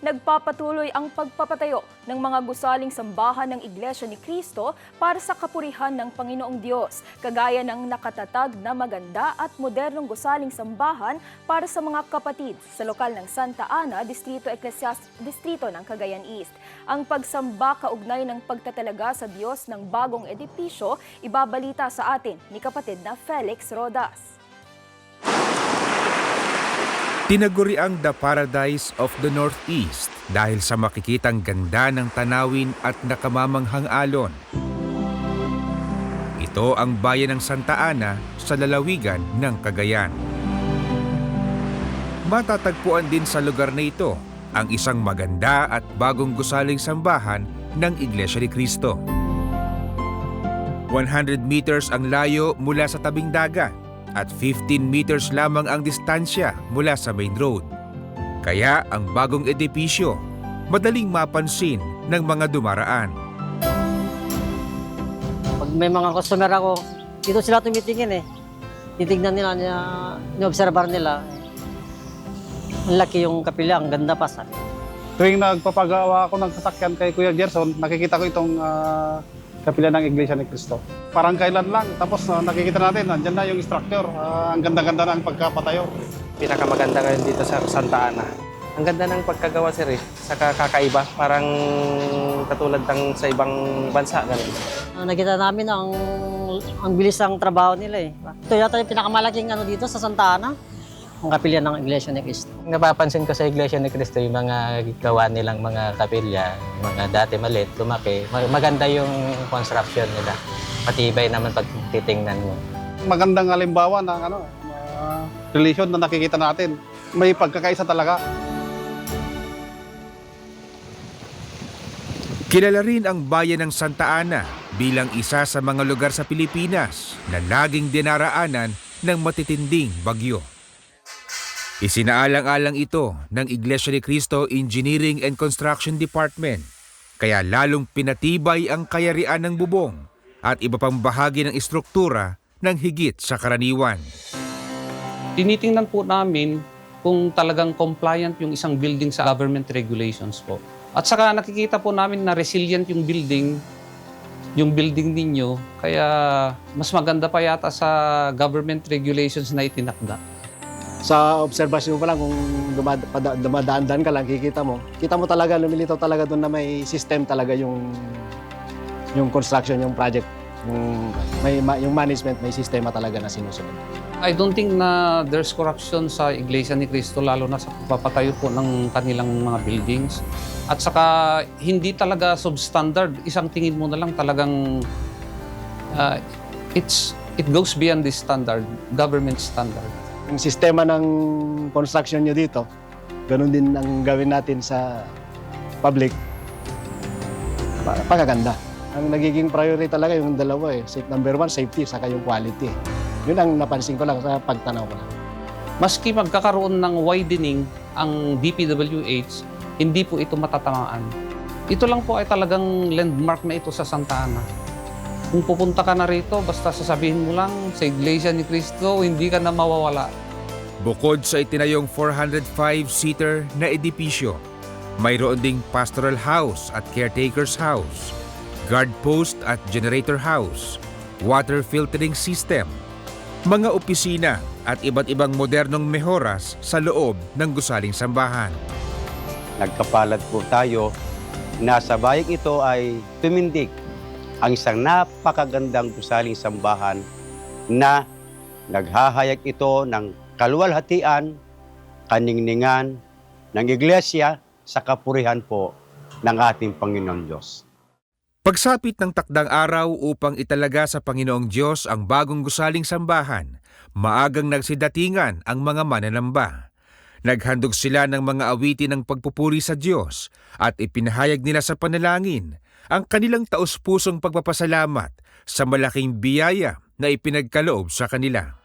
nagpapatuloy ang pagpapatayo ng mga gusaling sambahan ng Iglesia ni Cristo para sa kapurihan ng Panginoong Diyos, kagaya ng nakatatag na maganda at modernong gusaling sambahan para sa mga kapatid sa lokal ng Santa Ana, Distrito Ecclesiast Distrito ng Cagayan East. Ang pagsamba kaugnay ng pagtatalaga sa Diyos ng bagong edipisyo, ibabalita sa atin ni kapatid na Felix Rodas. Tinaguri ang The Paradise of the Northeast dahil sa makikitang ganda ng tanawin at nakamamanghang alon. Ito ang bayan ng Santa Ana sa lalawigan ng Cagayan. Matatagpuan din sa lugar na ito ang isang maganda at bagong gusaling sambahan ng Iglesia ni Cristo. 100 meters ang layo mula sa tabing dagat at 15 meters lamang ang distansya mula sa main road. Kaya ang bagong edipisyo, madaling mapansin ng mga dumaraan. Pag may mga customer ako, dito sila tumitingin eh. Titignan nila, niya, inoobserbar nila. Ang laki yung kapilya, ang ganda pa sa Tuwing nagpapagawa ako ng sasakyan kay Kuya Gerson, nakikita ko itong ah, kapila ng Iglesia ni Cristo. Parang kailan lang, tapos ah, nakikita natin, nandyan na yung structure. Ah, ang ganda-ganda na ang pagkapatayo. pinakamaganda ngayon dito sa Santa Ana. Ang ganda ng pagkagawa sir eh, saka kakaiba, parang katulad ng sa ibang bansa. Ganun. Ah, nakita namin ang ang bilis ng trabaho nila eh. Ito yata yung pinakamalaking ano dito sa Santa Ana, ang kapilya ng Iglesia ni Cristo. Napapansin ko sa Iglesia ni Cristo yung mga gawa nilang mga kapilya, mga dati maliit, lumaki. Mag- Maganda yung construction nila. Matibay naman pag titingnan mo. Magandang halimbawa ng ano, ah, relation na nakikita natin. May pagkakaisa talaga. Kilala rin ang bayan ng Santa Ana bilang isa sa mga lugar sa Pilipinas na laging dinaraanan ng matitinding bagyo. Isinaalang-alang ito ng Iglesia ni Cristo Engineering and Construction Department kaya lalong pinatibay ang kayarian ng bubong at iba pang bahagi ng istruktura ng higit sa karaniwan. tinitingnan po namin kung talagang compliant yung isang building sa government regulations po. At saka nakikita po namin na resilient yung building, yung building ninyo, kaya mas maganda pa yata sa government regulations na itinakda. Sa obserbasyon mo pa lang kung dumadaan-daan ka lang, kikita mo. Kita mo talaga, lumilitaw talaga doon na may system talaga yung yung construction, yung project. Yung, may, ma- yung management, may sistema talaga na sinusunod. I don't think na there's corruption sa Iglesia ni Cristo lalo na sa pagpapatayo po ng kanilang mga buildings. At saka hindi talaga substandard. Isang tingin mo na lang talagang uh, it's it goes beyond the standard, government standard. Yung sistema ng construction nyo dito, ganun din ang gawin natin sa public. Pa- Pagkaganda. Ang nagiging priority talaga yung dalawa eh. Sa- Number one, safety, saka yung quality. Yun ang napansin ko lang sa pagtanaw ko lang. Maski magkakaroon ng widening ang DPWH, hindi po ito matatamaan. Ito lang po ay talagang landmark na ito sa Santa Ana. Kung pupunta ka na rito, basta sasabihin mo lang sa Iglesia ni Cristo, hindi ka na mawawala. Bukod sa itinayong 405-seater na edipisyo, mayroon ding pastoral house at caretaker's house, guard post at generator house, water filtering system, mga opisina at iba't ibang modernong mehoras sa loob ng gusaling sambahan. nagkapalad po tayo na sa bayang ito ay tumindig ang isang napakagandang gusaling sambahan na naghahayag ito ng kaluwalhatian, kaningningan ng iglesia sa kapurihan po ng ating Panginoon Diyos. Pagsapit ng takdang araw upang italaga sa Panginoong Diyos ang bagong gusaling sambahan, maagang nagsidatingan ang mga mananamba. Naghandog sila ng mga awitin ng pagpupuri sa Diyos at ipinahayag nila sa panalangin ang kanilang taus-pusong pagpapasalamat sa malaking biyaya na ipinagkaloob sa kanila.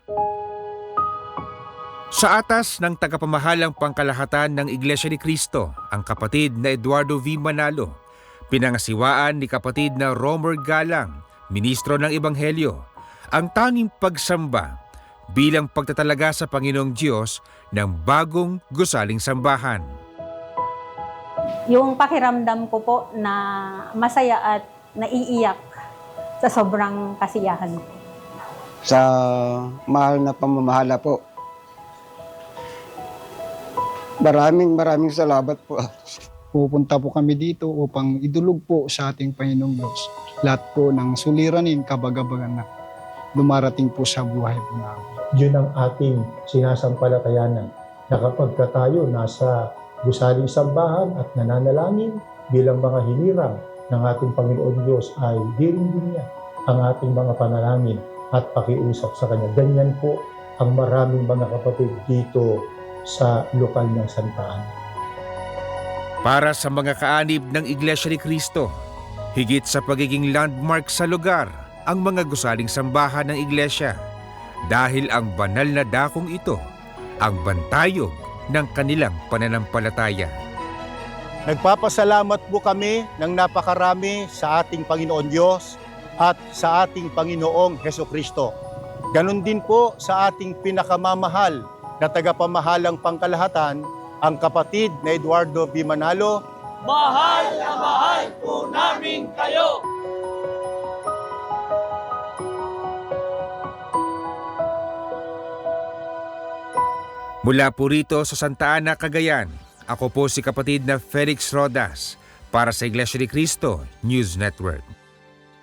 Sa atas ng tagapamahalang pangkalahatan ng Iglesia ni Cristo, ang kapatid na Eduardo V. Manalo, pinangasiwaan ni kapatid na Romer Galang, ministro ng Ebanghelyo, ang tanging pagsamba bilang pagtatalaga sa Panginoong Diyos ng bagong gusaling sambahan. yung pakiramdam ko po na masaya at naiiyak sa sobrang kasiyahan ko. sa mahal na pamamahala po. Maraming maraming salamat po. Pupunta po kami dito upang idulog po sa ating Panginoong Diyos lahat po ng suliranin, kabagabagan na dumarating po sa buhay po namin. yun ang ating sinasampalatayanan na kapag ka tayo nasa gusaling sambahan at nananalangin bilang mga hinirang ng ating Panginoon Diyos ay dirindin niya ang ating mga panalangin at pakiusap sa Kanya. Ganyan po ang maraming mga kapatid dito sa lokal ng Santa Ana. Para sa mga kaanib ng Iglesia ni Cristo, higit sa pagiging landmark sa lugar ang mga gusaling sambahan ng Iglesia dahil ang banal na dakong ito ang bantayog ng kanilang pananampalataya. Nagpapasalamat po kami ng napakarami sa ating Panginoon Diyos at sa ating Panginoong Heso Kristo. Ganon din po sa ating pinakamamahal na tagapamahalang pangkalahatan, ang kapatid na Eduardo B. Manalo. Mahal na mahal po namin kayo! Mula po rito sa Santa Ana, Cagayan, ako po si kapatid na Felix Rodas para sa Iglesia ni Cristo News Network.